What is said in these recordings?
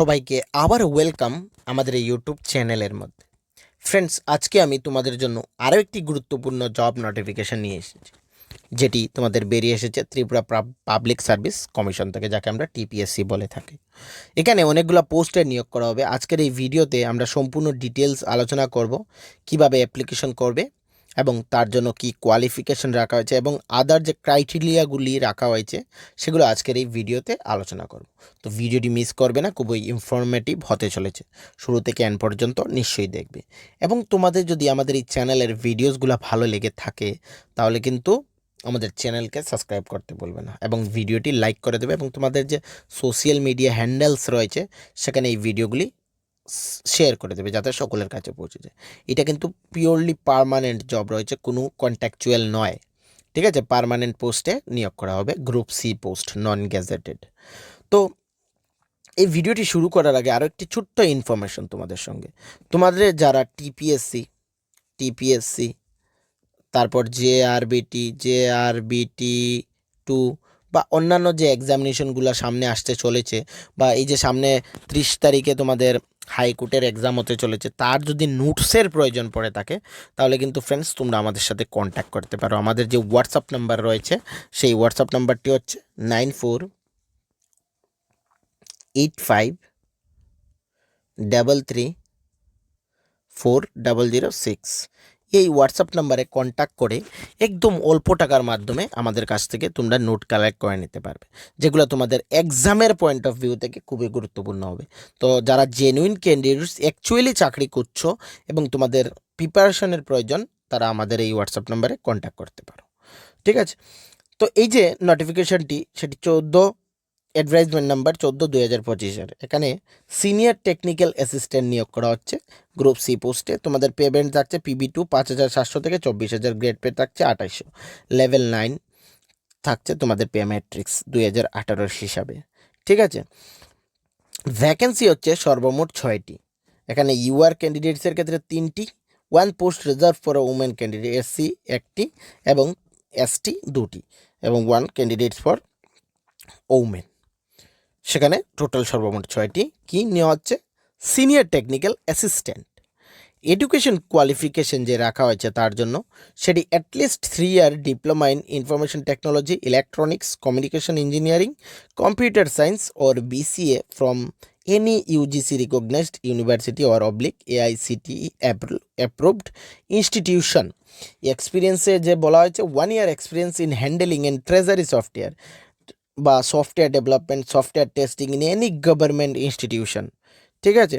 সবাইকে আবার ওয়েলকাম আমাদের এই ইউটিউব চ্যানেলের মধ্যে। ফ্রেন্ডস আজকে আমি তোমাদের জন্য আরও একটি গুরুত্বপূর্ণ জব নোটিফিকেশান নিয়ে এসেছি, যেটি তোমাদের বেরিয়ে এসেছে ত্রিপুরা পাবলিক সার্ভিস কমিশন থেকে, যাকে আমরা টিপিএসসি বলে থাকি। এখানে অনেকগুলো পোস্টের নিয়োগ করা হবে। আজকের এই ভিডিওতে আমরা সম্পূর্ণ ডিটেলস আলোচনা করব, কীভাবে অ্যাপ্লিকেশন করবে এবং তার জন্য কি কোয়ালিফিকেশন রাখা হয়েছে এবং আদার যে ক্রাইটেরিয়াগুলি রাখা হয়েছে, সেগুলো আজকের এই ভিডিওতে আলোচনা করব। তো ভিডিওটি মিস করবে না, খুবই ইনফরমেটিভ হতে চলেছে। শুরু থেকে এন পর্যন্ত নিশ্চয়ই দেখবে। এবং তোমাদের যদি আমাদের এই চ্যানেলের ভিডিওসগুলো ভালো লেগে থাকে, তাহলে কিন্তু আমাদের চ্যানেলকে সাবস্ক্রাইব করতে বলবে না এবং ভিডিওটি লাইক করে দেবে এবং তোমাদের যে সোশ্যাল মিডিয়া হ্যান্ডেলস রয়েছে, সেখানে এই ভিডিওগুলি শেয়ার করে দেবে যাতে সকলের কাছে পৌঁছে যায়। এটা কিন্তু পিওরলি পারমানেন্ট জব রয়েছে, কোনো কন্ট্যাকচুয়াল নয়। ঠিক আছে? পারমানেন্ট পোস্টে নিয়োগ করা হবে group C post non gazetted তো এই ভিডিওটি শুরু করার আগে আরও একটি ছোট্ট ইনফরমেশন তোমাদের সঙ্গে। তোমাদের যারা টিপিএসসি টিপিএসসি তারপর J R BT J R বিটি টু বা অন্যান্য যে এক্সামিনেশনগুলো সামনে আসতে চলেছে বা এই যে সামনে ত্রিশ তারিখে তোমাদের হাইকোর্টের এক্সাম হতে চলেছে, তার যদি নোটসের প্রয়োজন পড়ে থাকে, তাহলে কিন্তু ফ্রেন্ডস তোমরা আমাদের সাথে কন্ট্যাক্ট করতে পারো। আমাদের যে হোয়াটসঅ্যাপ নাম্বার রয়েছে, সেই হোয়াটসঅ্যাপ নাম্বারটি হচ্ছে nine four eight five double three four double zero six এই হোয়াটসঅ্যাপ নাম্বারে কন্ট্যাক্ট করে একদম অল্প টাকার মাধ্যমে আমাদের কাছ থেকে তোমরা নোট কালেক্ট করে নিতে পারবে, যেগুলো তোমাদের এক্সামের পয়েন্ট অফ ভিউ থেকে খুবই গুরুত্বপূর্ণ হবে। তো যারা জেনুইন ক্যান্ডিডেটস অ্যাকচুয়ালি চাকরি করছ এবং তোমাদের প্রিপারেশনের প্রয়োজন, তারা আমাদের এই হোয়াটসঅ্যাপ নাম্বারে কন্ট্যাক্ট করতে পারো। ঠিক আছে? তো এই যে নোটিফিকেশনটি সেটি চৌদ্দো অ্যাডভাইজমেন্ট নাম্বার চোদ্দ দুই হাজার পঁচিশের। এখানে সিনিয়র টেকনিক্যাল অ্যাসিস্ট্যান্ট নিয়োগ করা হচ্ছে। গ্রুপ সি পোস্টে তোমাদের পেমেন্ট থাকছে পিবি টু পাঁচ হাজার সাতশো থেকে চব্বিশ হাজার গ্রেড পে থাকছে আঠাইশশো। লেভেল নাইন থাকছে তোমাদের পে ম্যাট্রিক্স দুই হাজার আঠারোর হিসাবে। ঠিক আছে? ভ্যাকেন্সি হচ্ছে সর্বমোট ছয়টি। এখানে ইউআর ক্যান্ডিডেটসের ক্ষেত্রে তিনটি one post reserve for women candidate SC একটি এবং এসটি দুটি এবং ওয়ান ক্যান্ডিডেটস ফর ওমেন সেখানে টোটাল সর্বমোট ছয়টি। কি নেওয়া হচ্ছে? Senior technical assistant education qualification যে রাখা হয়েছে তার জন্য, সেটি at least three year diploma in information technology electronics communication engineering computer science or BCA from any UGC recognised university or oblique AICTE approved institution এক্সপিরিয়েন্সে যে বলা হয়েছে one year experience in handling and treasury software বা software development software testing in any government institution ঠিক আছে?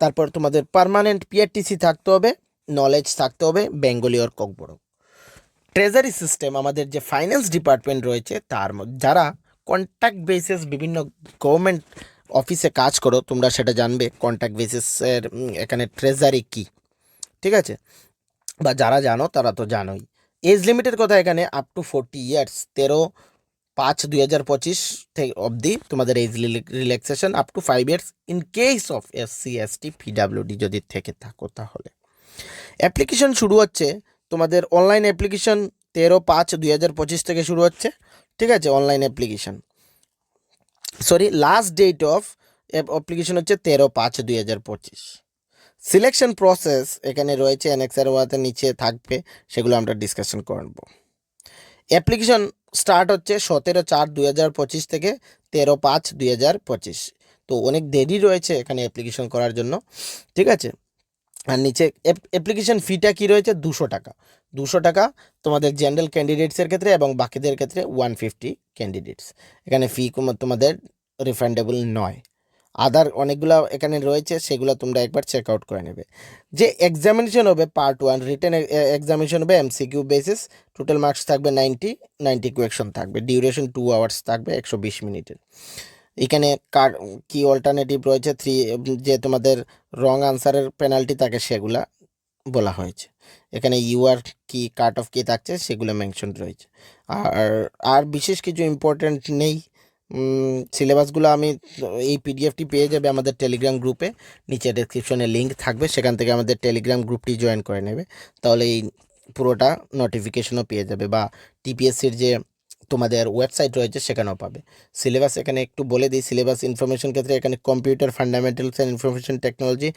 তারপর তোমাদের permanent PRTC থাকতে হবে নলেজ থাকতে হবে Bengali or Kokborok treasury system আমাদের যে ফাইন্যান্স ডিপার্টমেন্ট রয়েছে, তার যারা কন্ট্যাক্ট বেসিস বিভিন্ন গভর্নমেন্ট অফিসে কাজ করো, তোমরা সেটা জানবে কন্ট্যাক্ট বেসিসের এখানে ট্রেজারি কি? ঠিক আছে? বা যারা জানো, তারা তো জানোই। এজ লিমিটের কথা এখানে আপ টু ফোরটি ইয়ার্স তেরো পাঁচ দুই হাজার পঁচিশ থেকে অবধি তোমাদের age relaxation up to five years in case of S C S T PWD যদি থেকে থাকো তাহলে। অ্যাপ্লিকেশন শুরু হচ্ছে, তোমাদের অনলাইন অ্যাপ্লিকেশন তেরো পাঁচ দুই হাজার পঁচিশ থেকে শুরু হচ্ছে, ঠিক আছে? Online application sorry last date of application হচ্ছে তেরো পাঁচ দুই হাজার পঁচিশ। সিলেকশন প্রসেস এখানে রয়েছে এনএক্সআর ওয়াতে নিচে থাকবে, সেগুলো আমরা ডিসকাশন করব অ্যাপ্লিকেশন স্টার্ট হচ্ছে সতেরো চার দুই হাজার পঁচিশ থেকে তেরো পাঁচ দুই হাজার পঁচিশ। তো অনেক দেরি রয়েছে এখানে অ্যাপ্লিকেশন করার জন্য, ঠিক আছে? আর নিচে অ্যাপ্লিকেশন ফিটা কী রয়েছে? দুশো টাকা। দুশো টাকা তোমাদের জেনারেল ক্যান্ডিডেটসের ক্ষেত্রে এবং বাকিদের ক্ষেত্রে ওয়ান ফিফটি ক্যান্ডিডেটস এখানে ফি তোমাদের রিফান্ডেবল নয়। আদার অনেকগুলো এখানে রয়েছে, সেগুলো তোমরা একবার চেক আউট করে নেবে। যে এক্সামিনেশন হবে পার্ট ওয়ান রিটেন এক্সামিনেশন হবে এমসিকিউ বেসিস টোটাল মার্কস থাকবে নাইনটি নাইনটি কোয়েকশন থাকবে ডিউরেশন টু আওয়ার্স থাকবে, একশো বিশ মিনিটের। এখানে কার, কি অল্টারনেটিভ রয়েছে থ্রি যে তোমাদের রং আনসারের পেনাল্টি থাকে, সেগুলা বলা হয়েছে। এখানে ইউআর কি কাট অফ কি থাকছে, সেগুলো মেনশন রয়েছে। আর আর বিশেষ কিছু ইম্পর্ট্যান্ট নেই সিলেবাসগুলো আমি, এই পিডিএফটি পেয়ে যাবে আমাদের টেলিগ্রাম গ্রুপে নিচে ডেসক্রিপশনে লিঙ্ক থাকবে, সেখান থেকে আমাদের টেলিগ্রাম গ্রুপটি জয়েন করে নেবে। তাহলে এই পুরোটা নোটিফিকেশনও পেয়ে যাবে বা টিপিএসসির যে তোমাদের ওয়েবসাইট রয়েছে, সেখানেও পাবে। সিলেবাস এখানে একটু বলে দিই সিলেবাস ইনফরমেশন ক্ষেত্রে এখানে computer fundamentals and information technology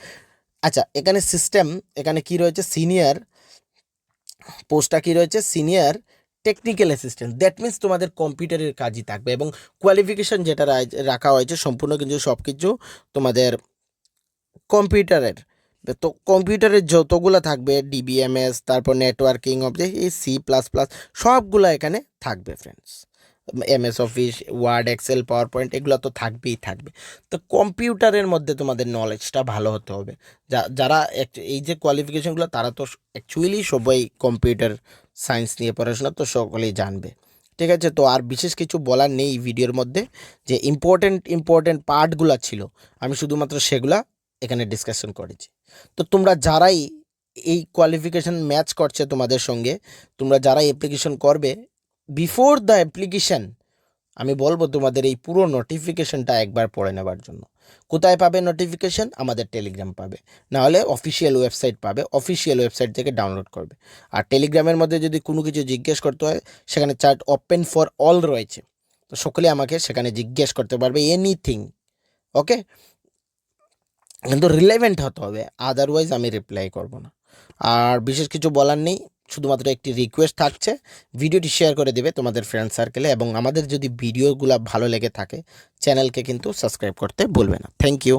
আচ্ছা এখানে সিস্টেম এখানে কি রয়েছে? সিনিয়র পোস্টটা কি রয়েছে? Senior technical assistant that means তোমাদের কম্পিউটারের কাজই থাকবে এবং কোয়ালিফিকেশন যেটা রাখা হয়েছে সম্পূর্ণ কিন্তু সব কিছু তোমাদের কম্পিউটারের তো কম্পিউটারের যতগুলো থাকবে ডিবিএমএস তারপর নেটওয়ার্কিং অবজেক্ট এই সি প্লাস প্লাস সবগুলো এখানে থাকবে friends MS Office Word Excel PowerPoint এগুলো তো থাকবেই থাকবে। তো কম্পিউটারের মধ্যে তোমাদের নলেজটা ভালো হতে হবে। যারা এই যে কোয়ালিফিকেশনগুলো তারা তো অ্যাকচুয়ালি সবাই কম্পিউটার সায়েন্স নিয়ে পড়াশোনা তো সকলেই জানবে। ঠিক আছে? তো আর বিশেষ কিছু বলার নেই ভিডিওর মধ্যে যে ইম্পর্টেন্ট ইম্পর্টেন্ট পার্টগুলো ছিল। আমি শুধুমাত্র সেগুলা এখানে ডিসকাশন করেছি। তো তোমরা যারাই এই কোয়ালিফিকেশান ম্যাচ করছে তোমাদের সঙ্গে, তোমরা যারা অ্যাপ্লিকেশন করবে বিফোর দ্য অ্যাপ্লিকেশন আমি বলব তোমাদের এই পুরো নোটিফিকেশনটা একবার পড়ে নেবার জন্য। কোথায় পাবে নোটিফিকেশন আমাদের টেলিগ্রাম পাবে। নাহলে অফিসিয়াল ওয়েবসাইট পাবে অফিসিয়াল ওয়েবসাইট থেকে ডাউনলোড করবে। আর টেলিগ্রামের মধ্যে যদি কোনো কিছু জিজ্ঞেস করতে হয়, সেখানে চার্ট ওপেন ফর অল রয়েছে। তো সকলে আমাকে সেখানে জিজ্ঞেস করতে পারবে এনিথিং ওকে কিন্তু রিলেভেন্ট হতে হবে আদারওয়াইজ আমি রিপ্লাই করব না। আর বিশেষ কিছু বলার নেই শুধুমাত্র একটি রিকোয়েস্ট থাকছে, ভিডিওটি শেয়ার করে দেবে তোমাদের ফ্রেন্ড সার্কেলে এবং আমাদের যদি ভিডিওগুলো ভালো লেগে থাকে চ্যানেলকে কিন্তু সাবস্ক্রাইব করতে ভুলবে না। Thank you